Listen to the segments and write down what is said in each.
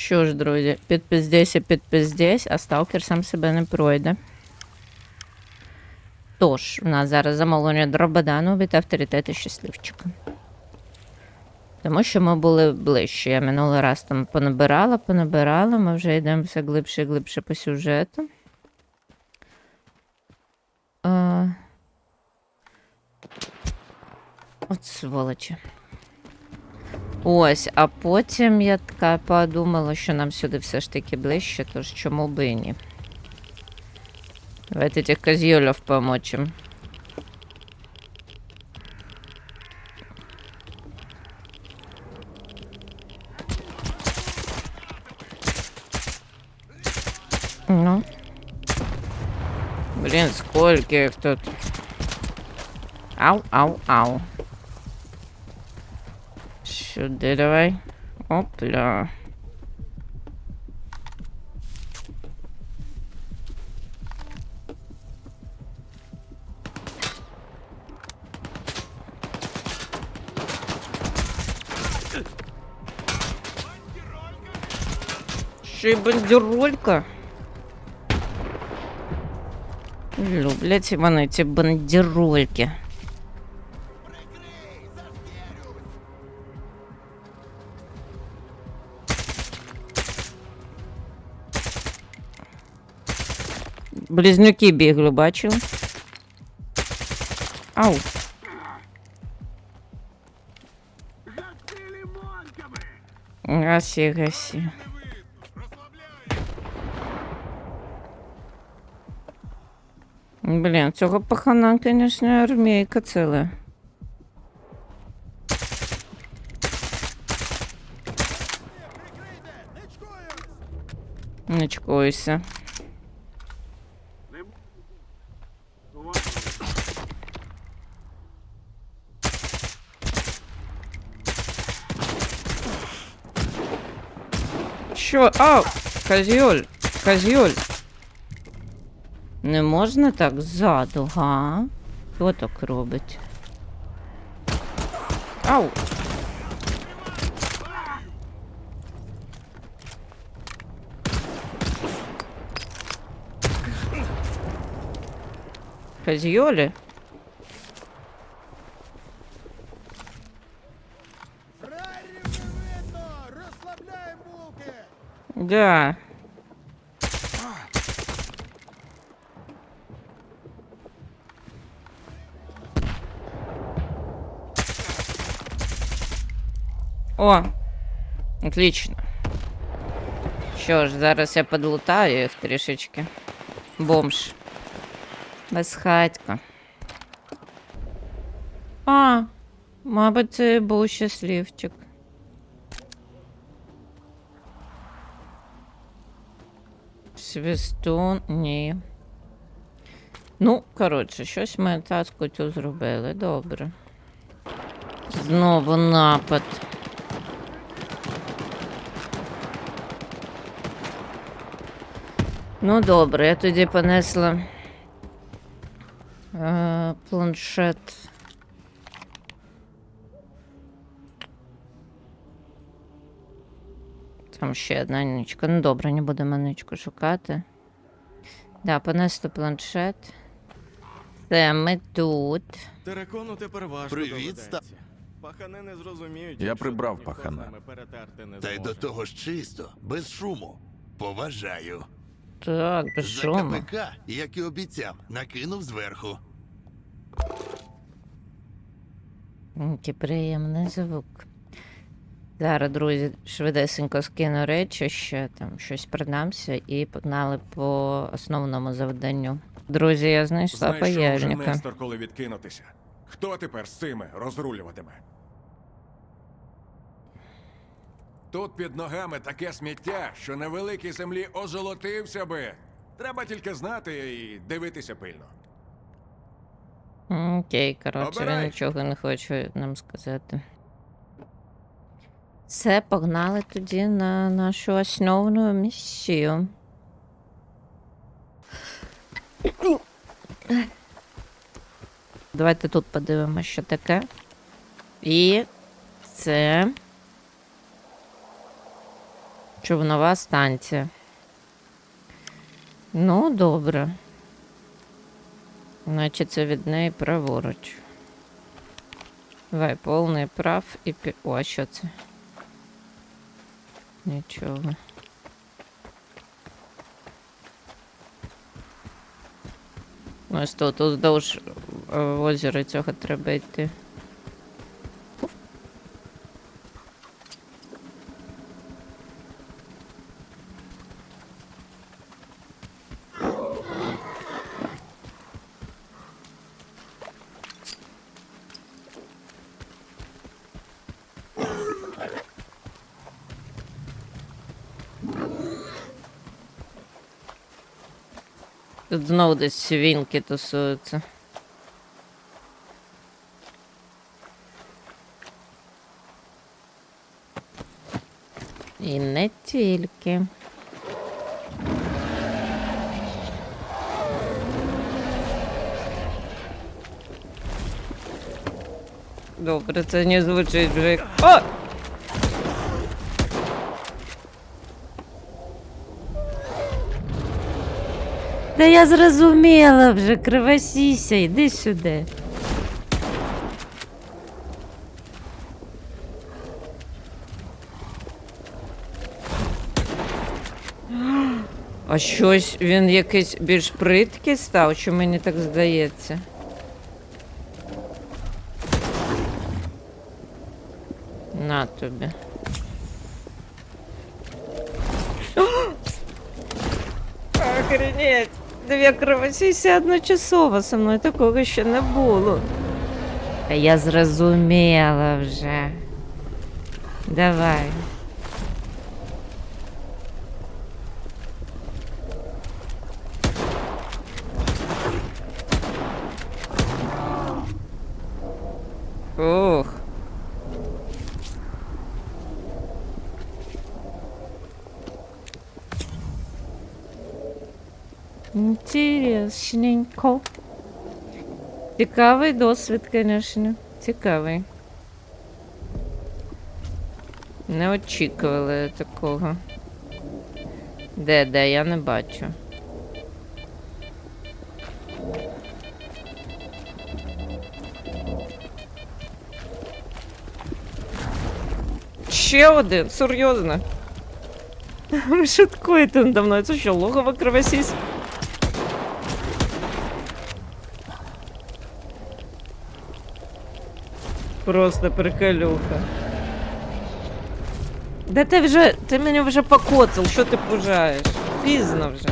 Що ж, друзі, підпиздесь і підпиздесь, а сталкер сам себе не пройде. Тож, у нас зараз замовлення Дрободану від авторитету щасливчика. Тому що ми були ближче. Я минулий раз там понабирала, понабирала, ми вже йдемо все глибше і глибше по сюжету. А... От сволочі. Ось, а потім я така подумала, що нам сюди все ж таки ближче, тож чому би і ні. Давайте этих козьёлов помочим. Ну. Блин, сколько их тут. Ау, ау, ау. Сюда давай. Опля. Ще й бандеролька. Люблять вони ці бандерольки. Близнюки бігли, бачив? Ау. Гаси, гаси. Блін, цього пахана, конечно, армійка ціла. Не чкуйся. Що? Ау! Козьоль! Козьоль! Не можна так ззаду, га? Хто так робить? Ау! Козьолі? Да. О, отлично. Що ж, зараз я подлутаю їх трішечки. Бомж. Безхатько. А, мабуть, це був щасливчик. Свистун, ні. Ну, коротше, щось ми таску цю зробили. Добре. Знову напад. Ну, добре, я тоді понесла е, планшет. Там ще одна ничка. Ну добре, не будемо ничку шукати. Да, понесли планшет. Це ми тут. Терекону тепер важко Привіт, доведеться. Пахани не зрозуміють. Я якщо прибрав ніхто з пахана. ними перетерти не Та й до зможе. того ж чисто, без шуму. Поважаю. Так, без За шуму. КПК, як і обіцяв, накинув зверху. Який приємний звук. Зараз, друзі, швидесенько скину речі, ще там щось продамся і погнали по основному завданню. Друзі, я знайшла Знайшов. Нестор, коли відкинутися. Хто тепер з цими розрулюватиме? Тут під ногами таке сміття, що на великій землі озолотився би. Треба тільки знати і дивитися пильно. Окей, коротше, він Обирай. нічого не хоче нам сказати. Все, погнали тоді на нашу основну місію. Давайте тут подивимося, що таке. І це Човнова станція. Ну, добре. Значить, це від неї праворуч. Давай, повний прав і пі... О, а що це? Нічого. Ось тут уздовж е, озера цього треба йти. Тут знову десь свінки тусуються. І не тільки. Добре, це не звучить вже. О! Та я зрозуміла вже, кривосіся, йди сюди. А щось він якийсь більш приткий став, чи мені так здається? На тобі. Кровосісі одночасово со мною такого ще не було. Та я зрозуміла вже. Давай. Інтересненько. Цікавий досвід, звісно. Цікавий. Не очікували такого. Де, де, я не бачу. Ще один, серйозно. Ви шуткуєте надо мною. Це що, логово кровосісь? Просто приколюха. Да ти вже, ти мене вже покоцав, що ти пужаєш? Пізно вже.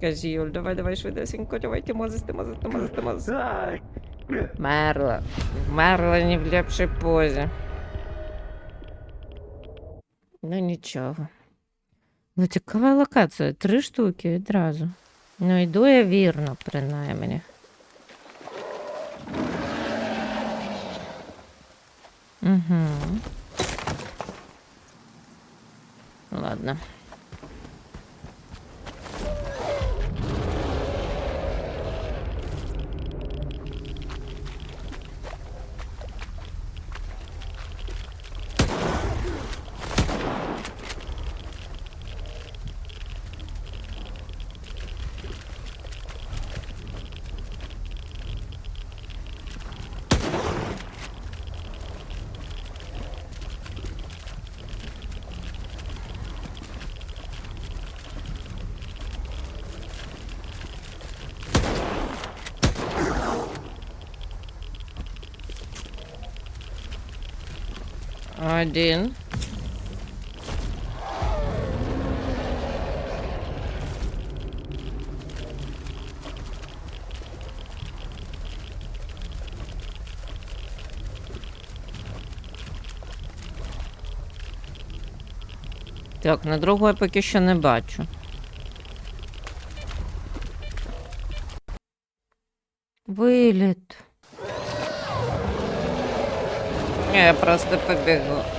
Козюль, давай, давай, швидесенько, давай, тимозис, тимозис, тимозис, тимозис. Мерла. Мерла не в лепшій позі. Ну нічого. Ну, цікава локація. Три штуки відразу. Ну, йду я вірно, принаймні. Угу. Ладно. Один. Так, на другого я поки що не бачу. Виліт. Я просто побегу.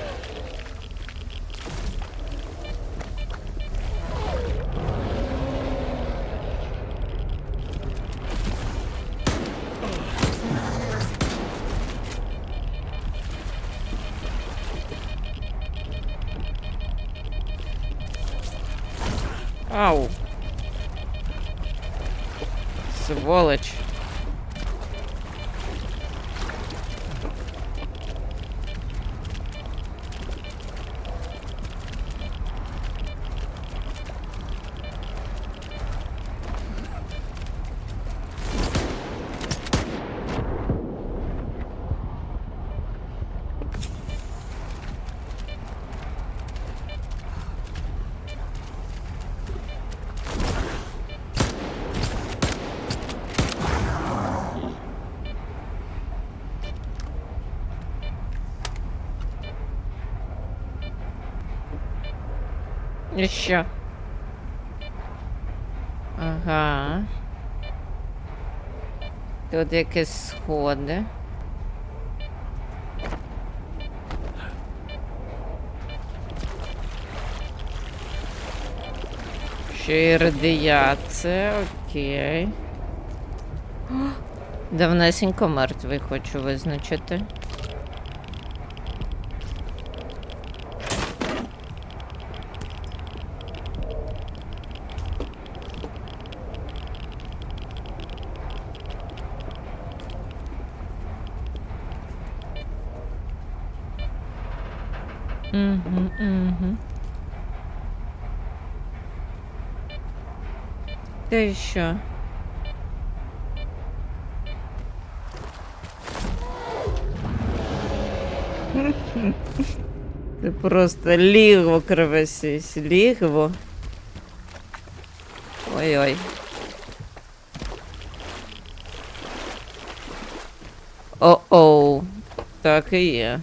Що? Ага. Тут якісь сходи. Ще й радіація, окей. Давнесенько мертвий хочу визначити. Угу, угу. Та що? Це просто лігво кровосись, лігво. Ой-ой. О-оу. Так і є.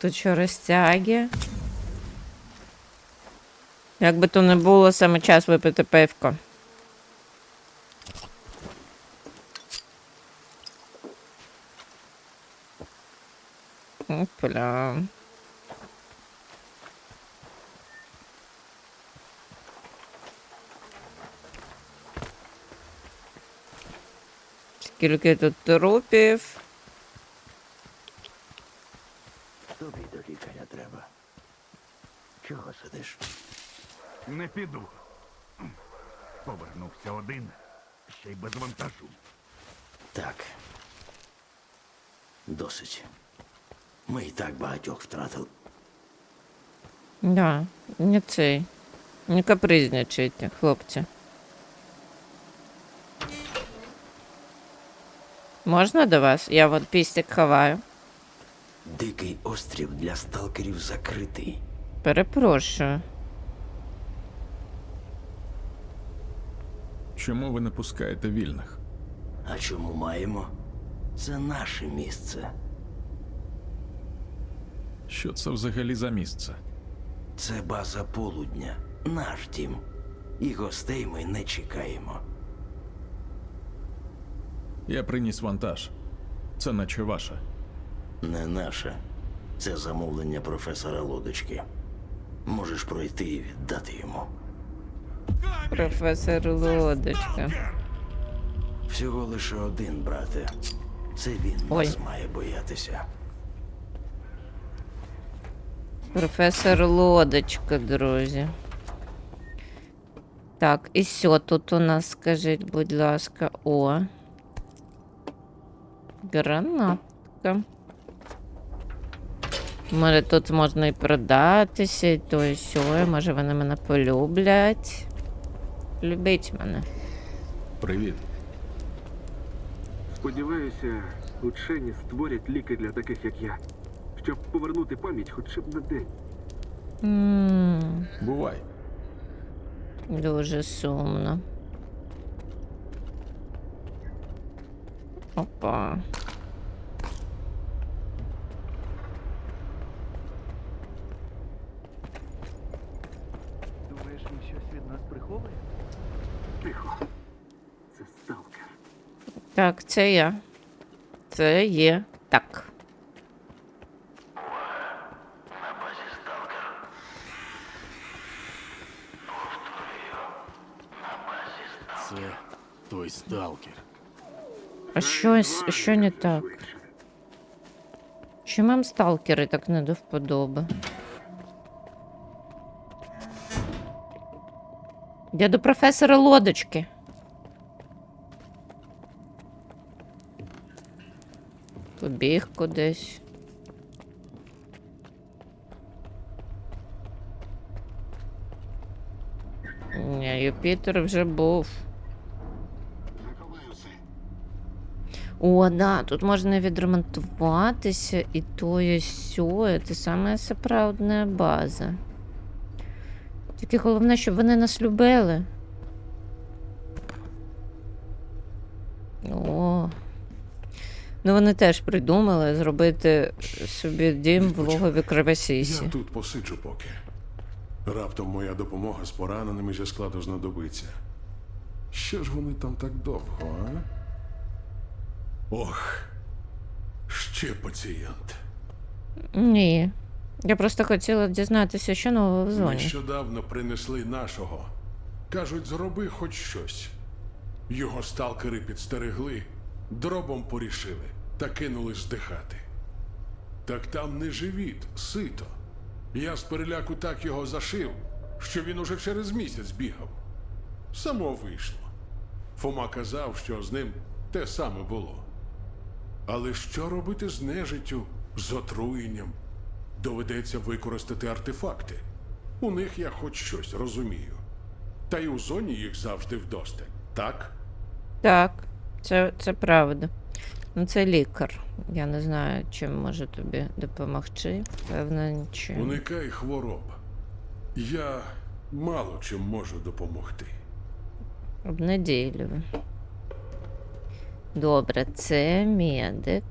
Тут що розтяги? Як би то не було, саме час випити пивко. Опля. Скільки тут трупів? Тобі до лікаря треба. Чого сидиш? Не піду. Повернувся один, ще й без вантажу. Так. Досить. Ми і так багатьох втратили. Да, не цей. Не капризничайте, хлопці. Можна до вас? Я от пістик ховаю. Дикий острів для сталкерів закритий. Перепрошую. Чому ви не пускаєте вільних? А чому маємо? Це наше місце. Що це взагалі за місце? Це база полудня. Наш дім. І гостей ми не чекаємо. Я приніс вантаж. Це наче ваше. Не наше. Це замовлення професора Лодочки. Можеш пройти і віддати йому. Професор Лодочка. Всього лише один, брате. Це він Ой. нас має боятися. Професор Лодочка, друзі. Так, і що тут у нас, скажіть, будь ласка, о. Гранатка. Може, тут можна і продатися, і то і сьо, може вони мене полюблять. Любіть мене. Привіт. Сподіваюся, учені створять ліки для таких, як я, щоб повернути пам'ять хоча б на день. М, Бувай. Дуже сумно. Опа. Думаєш, він щось від нас приховує? Тихо. Це сталкер. Так, це я. Це є. Так. Це той сталкер. А щось, що не так? Чим вам сталкери так не до вподоби? Я до професора лодочки. Побіг кудись. Ні, Юпітер вже був. О, да, тут можна відремонтуватися і то і сьо. Це саме справдна база. Тільки головне, щоб вони нас любили. Ну, вони теж придумали зробити собі дім в логові кривосісі. Я тут посиджу поки. Раптом моя допомога з пораненими зі складу знадобиться. Що ж вони там так довго, а? Ох, ще пацієнт. Ні. Я просто хотіла дізнатися, що нового в зоні. Нещодавно принесли нашого. Кажуть, зроби хоч щось. Його сталкери підстерегли, дробом порішили та кинули здихати. Так там не живіт, сито. Я з переляку так його зашив, що він уже через місяць бігав. Само вийшло. Фома казав, що з ним те саме було. Але що робити з нежиттю, з отруєнням? Доведеться використати артефакти. У них я хоч щось розумію. Та й у зоні їх завжди вдосталь, так? Так, це, це правда. Ну, це лікар. Я не знаю, чим може тобі допомогти. Певно, нічим. Уникай хвороб. Я мало чим можу допомогти. Обнадійливо. Добре, це медик.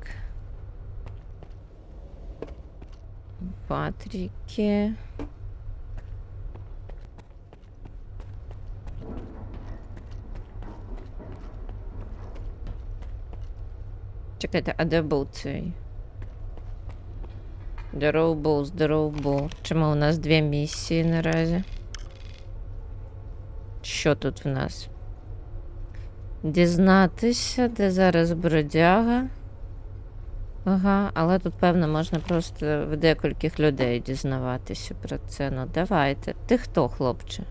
Патріки. Чекайте, а де був цей? Здоров був, здоров був. Чому у нас дві місії наразі? Що тут в нас? Дізнатися, де зараз бродяга. Ага, але тут, певно, можна просто в декількох людей дізнаватися про це. Ну, давайте. Ти хто, хлопче?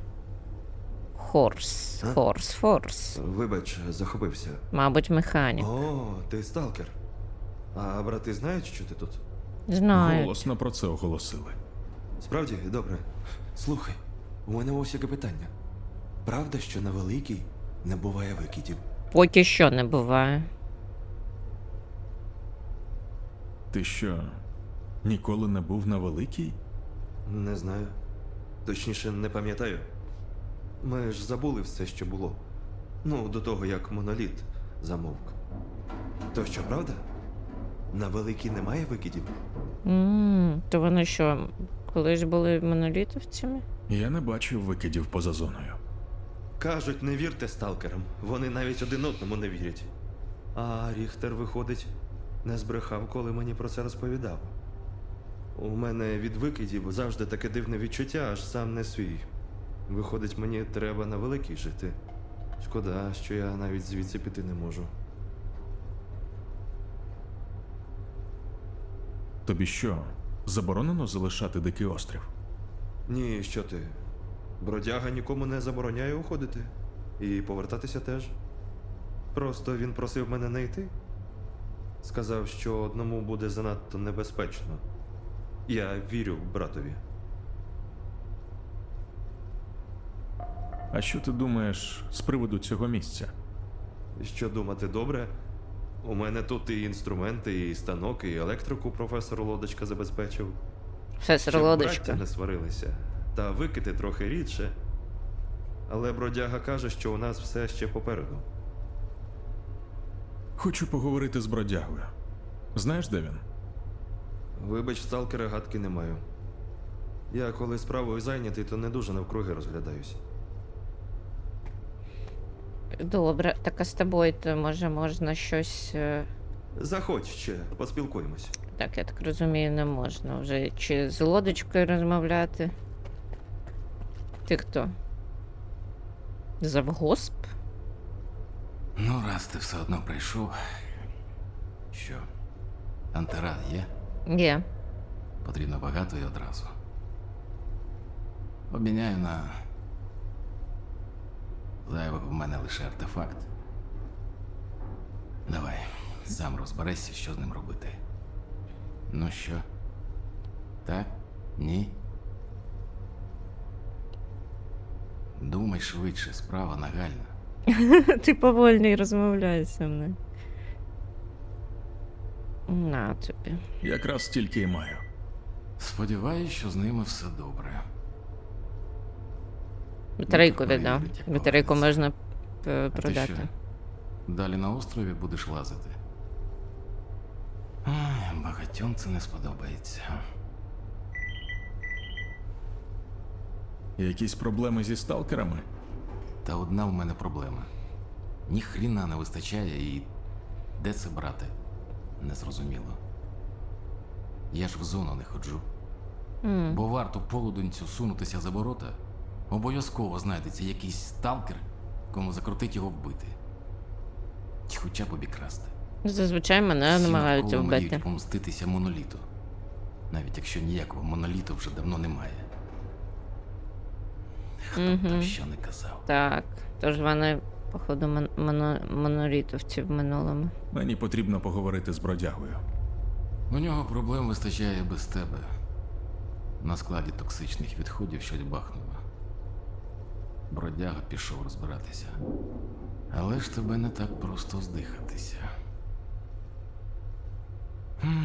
Хорс. А? Хорс, Форс. Вибач, захопився. Мабуть, механік. О, ти сталкер. А брати знають, що ти тут? Знаю. Голосно про це оголосили. Справді, добре. Слухай, у мене ось яке питання. Правда, що на великій не буває викидів? Поки що не буває. Ти що, ніколи не був на великій? Не знаю. Точніше, не пам'ятаю. Ми ж забули все, що було. Ну, до того, як моноліт замовк. То що, правда? На великій немає викидів? м то вони що, колись були монолітовцями? Я не бачив викидів поза зоною. Кажуть, не вірте сталкерам. Вони навіть один одному не вірять. А Ріхтер, виходить, не збрехав, коли мені про це розповідав. У мене від викидів завжди таке дивне відчуття, аж сам не свій. Виходить, мені треба на великій жити. Шкода, що я навіть звідси піти не можу. Тобі що, заборонено залишати дикий острів? Ні, що ти? Бродяга нікому не забороняє уходити. І повертатися теж. Просто він просив мене не йти. Сказав, що одному буде занадто небезпечно. Я вірю братові. А що ти думаєш з приводу цього місця? Що думати добре? У мене тут і інструменти, і станок, і електрику професор Лодочка забезпечив. Професор Щоб Лодочка. браття не сварилися. Та викити трохи рідше. Але бродяга каже, що у нас все ще попереду. Хочу поговорити з бродягою. Знаєш, де він? Вибач, сталкера гадки не маю. Я коли справою зайнятий, то не дуже навкруги розглядаюсь. Добре, так а з тобою то може можна щось. е, Заходь ще, поспілкуємось. Так, я так розумію, не можна вже чи з лодочкою розмовляти. Ти хто? Завгосп? Ну, раз ти все одно прийшов. Що? Антирад є? Є. Потрібно багато і одразу. Обміняю на. Зайвих в мене лише артефакт. Давай, сам розберися, що з ним робити. Ну що? Так? Ні? Думай швидше, справа нагальна. Ти повольний розмовляєш зі мною. На тобі. Якраз стільки і маю. Сподіваюсь, що з ними все добре. Батарейку віддав. Батарейку можна е, А ти продати. що? Далі на острові будеш лазити. Ай, багатьом це не сподобається. Якісь проблеми зі сталкерами? Та одна в мене проблема. Ні хріна не вистачає і де це брати? Незрозуміло. Я ж в зону не ходжу. Бо варто полуденцю сунутися за ворота, обов'язково знайдеться якийсь сталкер, кому закрутить його вбити. Чи хоча б обікрасти. Зазвичай мене Всі намагаються навколо вбити. мріють помститися моноліту. Навіть якщо ніякого моноліту вже давно немає. Хто б там Мгм. що не казав. Так. Тож вони, походу, мон- моно- монолітовці в минулому. Мені потрібно поговорити з бродягою. У нього проблем вистачає без тебе. На складі токсичних відходів щось бахнуло. Бродяга пішов розбиратися. Але ж тебе не так просто здихатися. Хм,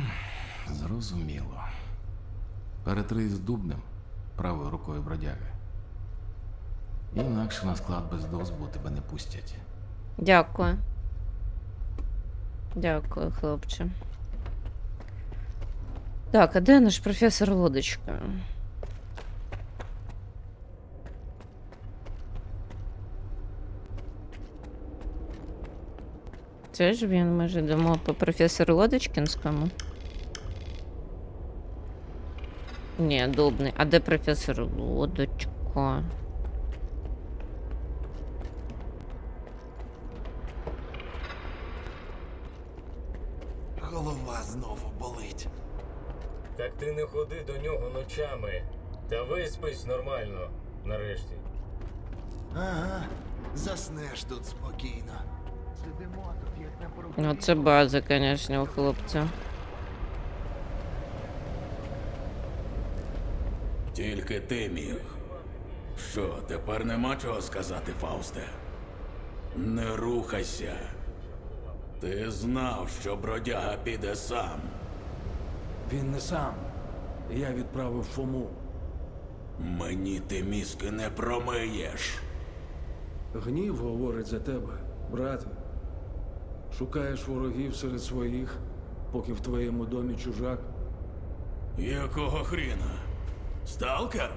Зрозуміло. Перетрий з дубнем правою рукою бродяги. Інакше на склад без дозволу тебе не пустять. Дякую. Дякую, хлопче. Так, а де наш професор Лодочка? Це ж він, ми ж йдемо по професору Лодочкінському. Ні, дубний. А де професор Лодочка? Голова знову болить. Так ти не ходи до нього ночами. Та виспись нормально, нарешті. Ага, заснеш тут спокійно. Ну, це база, звісно, у хлопця. Тільки ти міг. Що, тепер нема чого сказати, Фаусте? Не рухайся. Ти знав, що бродяга піде сам. Він не сам. Я відправив Фому. Мені ти мізки не промиєш. Гнів говорить за тебе, брате. Шукаєш ворогів серед своїх, поки в твоєму домі чужак. Якого хріна? Сталкер?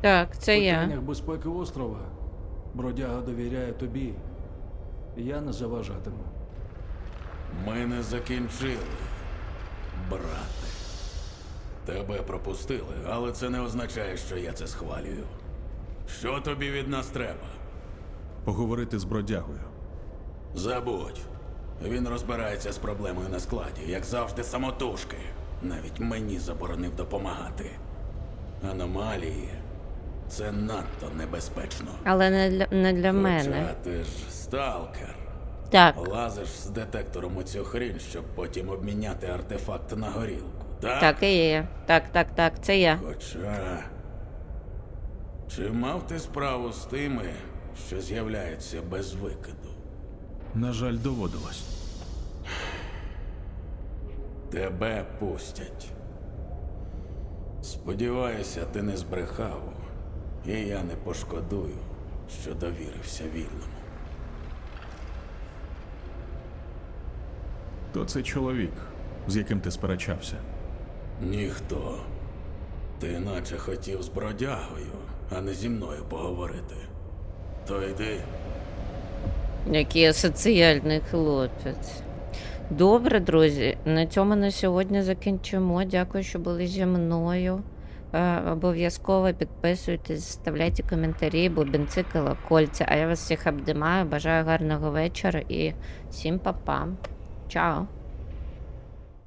Так, це В я. питаннях безпеки острова бродяга довіряє тобі. Я не заважатиму. Ми не закінчили, брате. Тебе пропустили, але це не означає, що я це схвалюю. Що тобі від нас треба? Поговорити з бродягою. Забудь. Він розбирається з проблемою на складі, як завжди, самотужки. Навіть мені заборонив допомагати. Аномалії це надто небезпечно. Але не для, не для Хоча мене. ти ж сталкер. Так, Лазиш з детектором у цю хрінь, щоб потім обміняти артефакт на горілку. Так? так і є. Так, так, так, це я. Хоча. Чи мав ти справу з тими, що з'являються без викиду? На жаль, доводилось. Тебе пустять. Сподіваюся, ти не збрехав, і я не пошкодую, що довірився вільному. То це чоловік, з яким ти сперечався. Ніхто. Ти наче хотів з бродягою, а не зі мною поговорити. То йди. Який соціальний хлопець. Добре, друзі. На цьому на сьогодні закінчимо. Дякую, що були зі мною. Е, Обов'язково підписуйтесь, ставляйте коментарі, бубенці, колокольці. А я вас всіх обдимаю. Бажаю гарного вечора і всім па-па. Чао!